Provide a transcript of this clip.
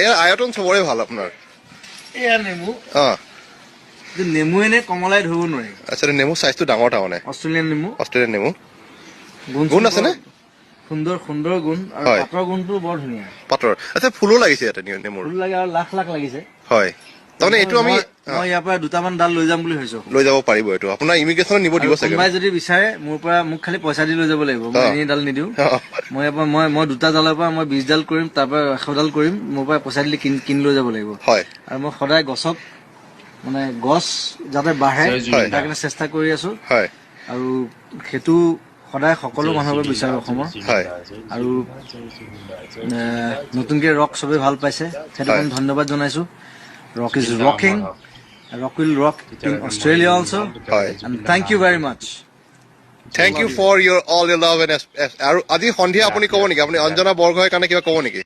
ইয়াৰ আয়তন চবৰে ভাল আপোনাৰ? এয়া নেমু। অ কিন্তু নেমু এনে কমলাই ধৰিব নোৱাৰি। আচ্ছা নেমু চাইজটো ডাঙৰ তাৰমানে অষ্ট্ৰেলিয়ান নেমু। অষ্ট্ৰেলিয়ান নেমু। গুণ আছেনে? সুন্দৰ সুন্দৰ গুণ আৰু। পাতৰ গুণটো বৰ ধুনীয়া। পাতৰ। আচ্ছা ফুলো লাগিছে ইয়াতে নেমুৰ। ফুল লাগে আৰু লাখ লাখ লাগিছে। হয়। তাৰমানে এইটো আমি মই- ইয়াৰ পৰা দুটামান ডাল লৈ যাম বুলি ভাবিছো। লৈ যাব পাৰিব এইটো। আপোনাৰ ইমিগ্ৰেশ্যনত নিব দিব চাগে। কোনোবাই যদি বিচাৰে মোৰ পৰা মোক খালি পইচা দি লৈ যাব লাগিব। মই। এনেই ডাল নিদিওঁ। মই ইয়াৰ পৰা মই মই দুটা ডালৰ পৰা মই বিশ ডাল কৰিম তাৰ পৰা এশ ডাল কৰিম মোৰ পৰা পইচা দিলে কিন কিনি লৈ যাব লাগিব। হয়। আৰু মই সদায় গছক মানে গছ যাতে বাঢ়ে। তাৰ কাৰণে চেষ্টা কৰি আছো। হয়। আৰু সেইটো সদায় সকলো মানুহৰ বাবে বিচাৰো অসমৰ। হয়। আৰু নতুনকে ৰক চবে ভাল পাইছে। সেইটো। কাৰণে ধন্যবাদ জনাইছো। Rock is rocking rock will rock in Australia also হয় thank you very much thank you for your all your love and আৰু আজি সন্ধিয়া আপুনি ক'ব নেকি আপুনি অঞ্জনা বৰগোহাঁইৰ কাৰণে কিবা ক'ব নেকি